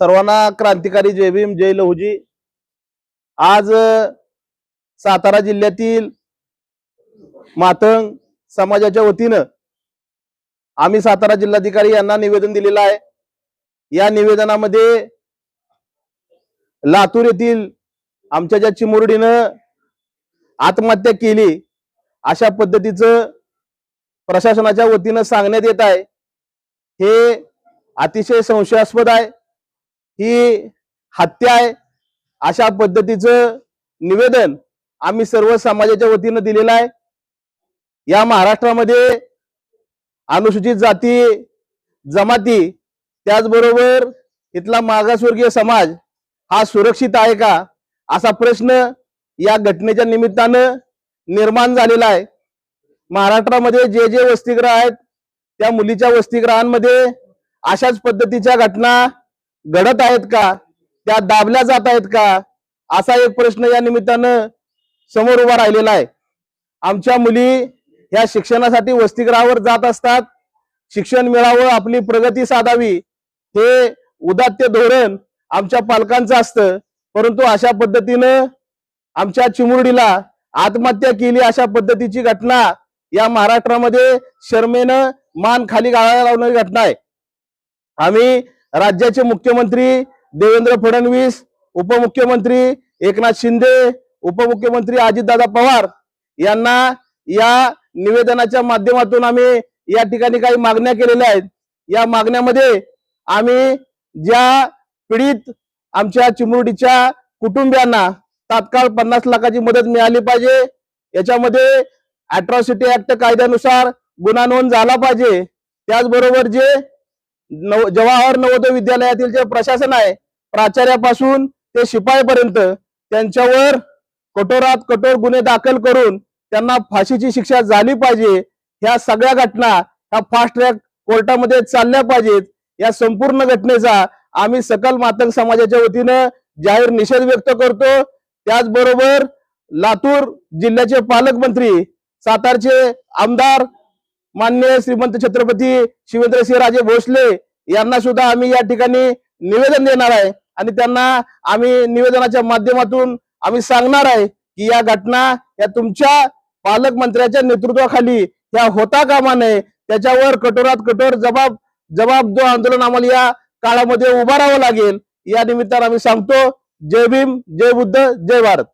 सर्वांना क्रांतिकारी जय भीम जय लहुजी. आज सातारा जिल्ह्यातील मातंग समाजाच्या वतीनं आम्ही सातारा जिल्हाधिकारी यांना निवेदन दिलेलं आहे. या निवेदनामध्ये लातूर येथील आमच्या ज्या चिमुरडीनं आत्महत्या केली अशा पद्धतीचं प्रशासनाच्या वतीनं सांगण्यात येत आहे. हे अतिशय संशयास्पद आहे. ही हत्या आहे. अशा पद्धतीचं निवेदन आम्ही सर्व समाजाच्या वतीनं दिलेलं आहे. या महाराष्ट्रामध्ये अनुसूचित जाती जमाती त्याचबरोबर इथला मागासवर्गीय समाज हा सुरक्षित आहे का? असा प्रश्न या घटनेच्या निमित्तानं निर्माण झालेला आहे. महाराष्ट्रामध्ये जे जे वसतिगृह आहेत त्या मुलीच्या वसतिगृहांमध्ये अशाच पद्धतीच्या घटना घडत आहेत का? त्या दाबल्या जात आहेत का? असा एक प्रश्न या निमित्तानं समोर उभा राहिलेला आहे. आमच्या मुली ह्या शिक्षणासाठी वसतिगृहावर जात असतात. शिक्षण मिळावं आपली प्रगती साधावी हे उदात्त धोरण आमच्या पालकांचं असतं. परंतु अशा पद्धतीनं आमच्या चिमुरडीला आत्महत्या केली अशा पद्धतीची घटना या महाराष्ट्रामध्ये शर्मेनं मान खाली गाळायला लावणारी घटना आहे. आम्ही राज्याचे मुख्यमंत्री देवेंद्र फडणवीस उपमुख्यमंत्री एकनाथ शिंदे उपमुख्यमंत्री अजितदादा पवार यांना या निवेदनाच्या माध्यमातून आम्ही या ठिकाणी काही मागण्या केलेल्या आहेत. या मागण्यामध्ये आम्ही ज्या पीडित आमच्या चिमुरडीच्या कुटुंबियांना तात्काळ पन्नास लाखाची मदत मिळाली पाहिजे. याच्यामध्ये अट्रॉसिटी ऍक्ट कायद्यानुसार गुन्हा नोंद झाला पाहिजे. त्याचबरोबर जे नव जवाहर नवोदय विद्यालयातील जे प्रशासन आहे प्राचार्यापासून ते शिपाईपर्यंत त्यांच्यावर कठोरात कठोर गुन्हे दाखल करून त्यांना फाशीची शिक्षा झाली पाहिजे. ह्या सगळ्या घटना ह्या फास्ट ट्रॅक कोर्टामध्ये चालल्या पाहिजेत. या संपूर्ण घटनेचा आम्ही सकल मातंग समाजाच्या वतीनं जाहीर निषेध व्यक्त करतो. त्याचबरोबर लातूर जिल्ह्याचे पालकमंत्री सातारचे आमदार मान्य श्रीमंत छत्रपती शिवेंद्रसिंहराजे भोसले यांना सुद्धा आम्ही या ठिकाणी निवेदन देणार आहे. आणि त्यांना आम्ही निवेदनाच्या माध्यमातून आम्ही सांगणार आहे की या घटना या तुमच्या पालकमंत्र्याच्या नेतृत्वाखाली या होता कामा नये. त्याच्यावर कठोरात कठोर जबाब जबाबदो आंदोलन आम्हाला या काळामध्ये उभारावं लागेल. या निमित्तानं आम्ही सांगतो जय भीम जय बुद्ध जय भारत.